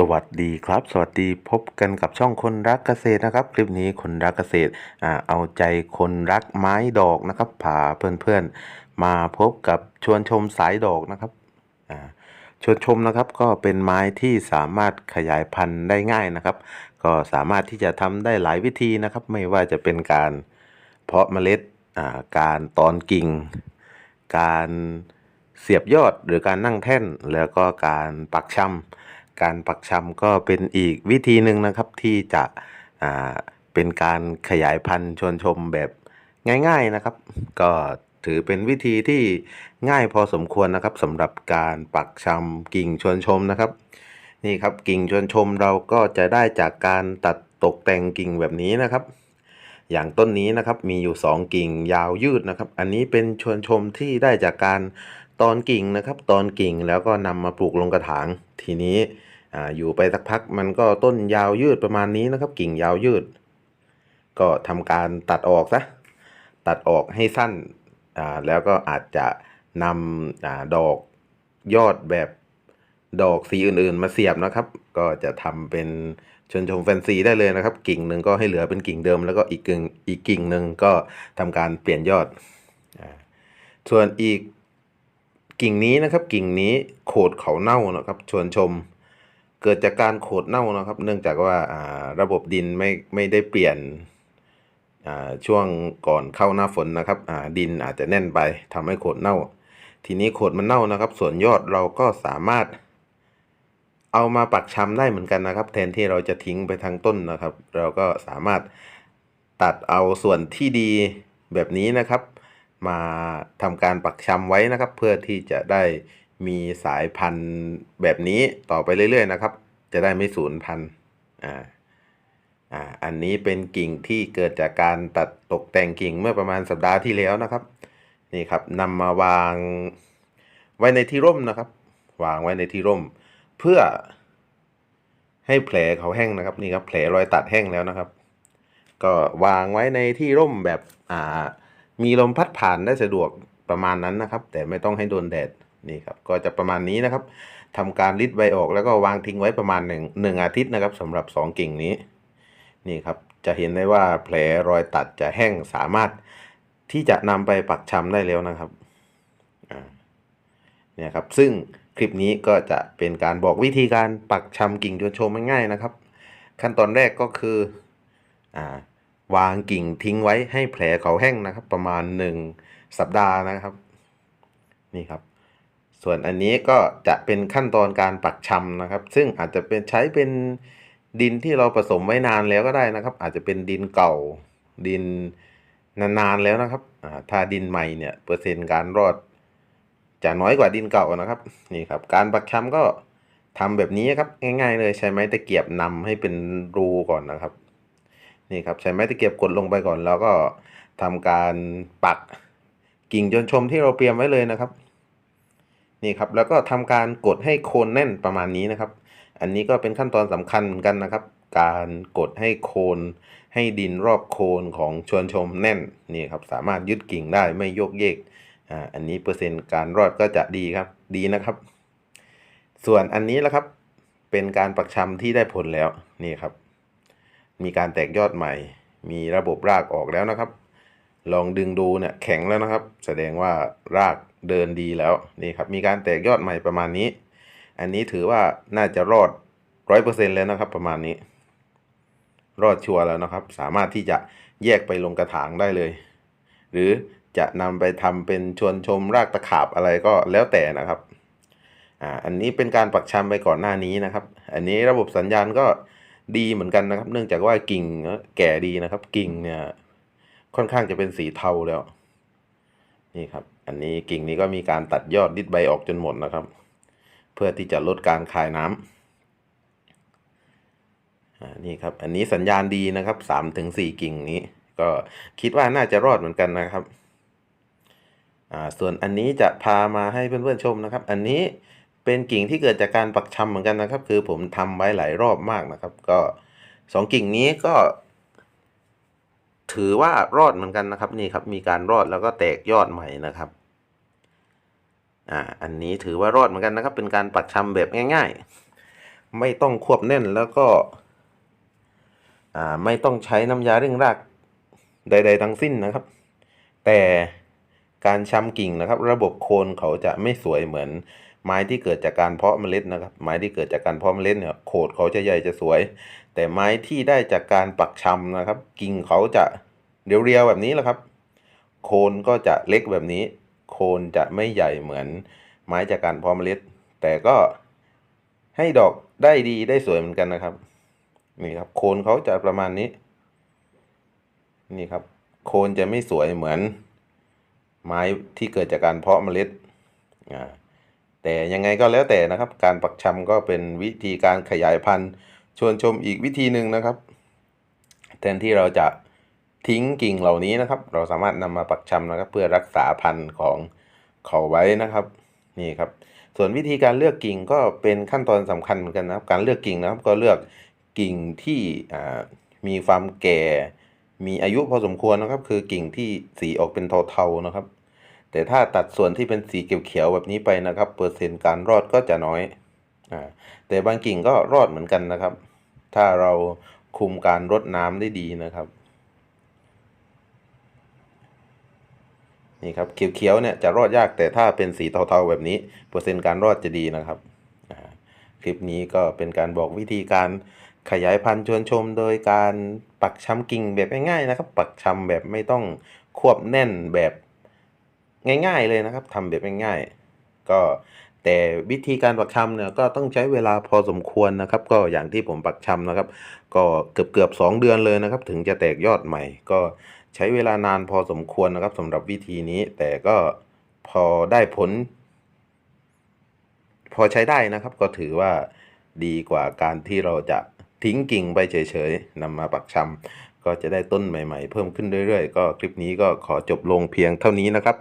สวัสดีครับ สวัสดีพบกันกับช่องคนรักเกษตรนะครับ คลิปนี้คนรักเกษตรเอาใจคนรักไม้ดอกนะครับพาเพื่อนๆ มาพบกับชวนชมสายดอกนะครับชวนชมนะครับก็เป็นไม้ที่สามารถขยายพันธุ์ได้ง่ายนะครับ ก็สามารถที่จะทำได้หลายวิธีนะครับ ไม่ว่าจะเป็นการเพาะเมล็ดการตอนกิ่ง การเสียบยอดหรือการนั่งแท่น แล้วก็การปักช่ำ การปักชำก็เป็นอีกวิธีหนึ่งนะครับที่จะเป็นการขยายพันธุ์ชวนชมแบบง่าย ๆนะครับ ก็ถือเป็นวิธีที่ง่ายพอสมควรนะครับสำหรับการปักชำกิ่งชวนชมนะครับ นี่ครับกิ่งชวนชมเราก็จะได้จากการตัดตกแต่งกิ่งแบบนี้นะครับ อย่างต้นนี้นะครับมีอยู่ 2 กิ่งยาวยืดนะครับ อันนี้เป็นชวนชมที่ได้จากการตอนกิ่งนะครับ ตอนกิ่งแล้วก็นำมาปลูกลงกระถาง ทีนี้ออยู่ไปสักพักมันก็ต้นยาวยืดประมาณนี้นะครับ กิ่งยาวยืด ก็ทำการตัดออกซะตัดออกให้สั้นแล้วก็อาจจะนำอดอกยอดแบบดอกสีอื่นๆ มาเสียบนะครับ ก็จะทำเป็น ชนชมแฟนซีได้เลยนะครับ กิ่งหนึ่งก็ให้เหลือเป็นกิ่งเดิม แล้วก็อีกกิ่งอีกกิ่งหนึ่งก็ทำการเปลี่ยนยอด ส่วนอีกกิ่งนี้นะครับ กิ่งนี้โขดเขาเน่านะครับชวนชมเกิดจากการโขดเน่านะครับ เนื่องจากว่าระบบดินไม่ไม่ได้เปลี่ยนช่วงก่อนเข้าหน้าฝนนะครับดินอาจจะแน่นไปทำให้โขดเน่า ทีนี้โขดมันเน่านะครับ ส่วนยอดเราก็สามารถ เอามาปักชำได้เหมือนกันนะครับ แทนที่เราจะทิ้งไปทางต้นนะครับ เราก็สามารถตัดเอาส่วนที่ดีแบบนี้นะครับ มาทำการปักชำไว้นะครับ เพื่อที่จะได้มีสายพันธุ์แบบนี้ต่อไปเรื่อยๆนะครับ จะได้ไม่สูญพันธุ์อ่าอ่าอันนี้เป็นกิ่งที่เกิดจากการตัดตกแต่งกิ่งเมื่อประมาณสัปดาห์ที่แล้วนะครับนี่ครับนำมาวางไว้ในที่ร่มนะครับ วางไว้ในที่ร่ม เพื่อ ให้แผลเขาแห้งนะครับนี่ครับแผลรอยตัดแห้งแล้วนะครับ ก็วางไว้ในที่ร่มแบบอ่ามีลมพัดผ่านได้สะดวกประมาณนั้นนะครับ แต่ไม่ต้องให้โดนแดดนี่ครับก็จะประมาณนี้นะครับทำการริดใบออกแล้วก็วางทิ้งไว้ประมาณหนึ่งหนึ่งอาทิตย์นะครับสำหรับสองกิ่งนี้นี่ครับจะเห็นได้ว่าแผลรอยตัดจะแห้งสามารถที่จะนำไปปักชำได้แล้วนะครับอ่าเนี่ยครับซึ่ง คลิปนี้ก็จะเป็นการบอกวิธีการปักชำกิ่งชวนชมง่ายๆนะครับ ขั้นตอนแรกก็คืออ่าวางกิ่งทิ้งไว้ให้แผลเขาแห้งนะครับ ประมาณ 1 สัปดาห์นะครับ นี่ครับ ส่วนอันนี้ก็จะเป็นขั้นตอนการปักชำนะครับ ซึ่งอาจจะเป็นใช้เป็นดินที่เราผสมไว้นานแล้วก็ได้นะครับ อาจจะเป็นดินเก่าดินนานๆแล้วนะครับถ้าดินใหม่เนี่ยเปอร์เซ็นต์การรอด จะน้อยกว่าดินเก่านะครับนี่ครับ การปักชำก็ทำแบบนี้ครับง่าย ๆ เลยใช้ไม้ตะเกียบนำให้เป็นรูก่อนนะครับ นี่ครับใช้ไม้ตะเกียบกดลงไปก่อน แล้วก็ทำการปักกิ่งจนชมที่เราเตรียมไว้เลยนะครับ นี่ครับแล้วก็ทำการกดให้โคนแน่นประมาณนี้นะครับ อันนี้ก็เป็นขั้นตอนสำคัญเหมือนกันนะครับ การกดให้โคนให้ดินรอบโคนของชวนชมแน่นนี่ครับสามารถยึดกิ่งได้ไม่โยกเยก อ่าอันนี้เปอร์เซ็นต์การรอดก็จะดีครับ ดีนะครับ ส่วนอันนี้แหละครับ เป็นการปักชำที่ได้ผลแล้วนี่ครับ มีการแตกยอดใหม่ มีระบบรากออกแล้วนะครับ ลองดึงดูเนี่ยแข็งแล้วนะครับ แสดงว่ารากเดินดีแล้วนี่ครับ มีการแตกยอดใหม่ประมาณนี้ อันนี้ถือว่าน่าจะรอดร้อยเปอร์เซ็นแล้วนะครับ ประมาณนี้ รอดชัวร์แล้วนะครับ สามารถที่จะแยกไปลงกระถางได้เลย หรือ จะนำไปทำเป็นชวนชมรากตะขาบอะไรก็แล้วแต่นะครับอ่าอันนี้เป็นการปักชำไปก่อนหน้านี้นะครับ อันนี้ระบบสัญญาณก็ดีเหมือนกันนะครับ เนื่องจากว่ากิ่งแก่ดีนะครับ กิ่งเนี่ยค่อนข้างจะเป็นสีเทาแล้ว นี่ครับ อันนี้กิ่งนี้ก็มีการตัดยอดดิดใบออกจนหมดนะครับ เพื่อที่จะลดการคายน้ำอ่านี่ครับ อันนี้สัญญาณดีนะครับสามถึงสี่กิ่งนี้ ก็คิดว่าน่าจะรอดเหมือนกันนะครับ อ่าส่วนอันนี้จะพามาให้เพื่อนๆชมนะครับ อันนี้เป็นกิ่งที่เกิดจากการปักชำเหมือนกันนะครับ คือผมทำไว้หลายรอบมากนะครับ ก็สองกิ่งนี้ก็ ถือว่ารอดเหมือนกันนะครับ นี่ครับ มีการรอดแล้วก็แตกยอดใหม่นะครับอ่าอันนี้ถือว่ารอดเหมือนกันนะครับ เป็นการปักชำแบบง่าย ๆ ไม่ต้องควบแน่นแล้วก็อ่าไม่ต้องใช้น้ำยาเร่งรากใด ๆ ทั้งสิ้นนะครับ แต่ การช้ำกิ่งนะครับ ระบบโคนเขาจะไม่สวยเหมือน ไม้ที่เกิดจากการเพาะเมล็ดนะครับ ไม้ที่เกิดจากการเพาะเมล็ดเนี่ยโขดเขาจะใหญ่จะสวย แต่ไม้ที่ได้จากการปักชำนะครับ กิ่งเขาจะเรียวๆแบบนี้แหละครับ โคนก็จะเล็กแบบนี้ โคนจะไม่ใหญ่เหมือน ไม้จากการเพาะเมล็ด แต่ก็ให้ดอกได้ดีได้สวยเหมือนกันนะครับ นี่ครับ โคนเขาจะประมาณนี้ นี่ครับ โคนจะไม่สวยเหมือน ไม้ที่เกิดจากการเพาะเมล็ดแต่ยังไงก็แล้วแต่นะครับ การปักชำก็เป็นวิธีการขยายพันธุ์ชวนชมอีกวิธีหนึ่งนะครับ แทนที่เราจะทิ้งกิ่งเหล่านี้นะครับ เราสามารถนำมาปักชำนะครับ เพื่อรักษาพันธุ์ของเขาไว้นะครับนี่ครับ ส่วนวิธีการเลือกกิ่งก็เป็นขั้นตอนสำคัญเหมือนกันนะครับ การเลือกกิ่งนะครับก็เลือกกิ่งที่มีความแก่ มีอายุพอสมควรนะครับ คือกิ่งที่สีออกเป็นเทาๆนะครับ แต่ถ้าตัดส่วนที่เป็นสีเขียวๆแบบนี้ไปนะครับ เปอร์เซ็นต์การรอดก็จะน้อยอ่าแต่บางกิ่งก็รอดเหมือนกันนะครับ ถ้าเราคุมการรดน้ำได้ดีนะครับนี่ครับเขียวๆเนี่ยจะรอดยากแต่ถ้าเป็นสีเทาๆแบบนี้เปอร์เซ็นต์การรอดจะดีนะครับคลิปนี้ก็เป็นการบอกวิธีการขยายพันธุ์ชวนชม โดยการปักชำกิ่งแบบง่ายๆนะครับ ปักชำแบบไม่ต้องควบแน่นแบบ ง่าย ๆ เลยนะครับทำแบบง่ายๆ ก็แต่วิธีการปักชำเนี่ยก็ต้องใช้เวลาพอสมควรนะครับ ก็อย่างที่ผมปักชำนะครับ ก็เกือบเกือบสองเดือนเลยนะครับ ถึงจะแตกยอดใหม่ ก็ใช้เวลานานพอสมควรนะครับสำหรับวิธีนี้ แต่ก็พอได้ผล พอใช้ได้นะครับ ก็ถือว่าดีกว่าการที่เราจะทิ้งกิ่งไปเฉยๆนำมาปักชำก็จะได้ต้นใหม่ ๆ เพิ่มขึ้นเรื่อยๆ ก็คลิปนี้ก็ขอจบลงเพียงเท่านี้นะครับ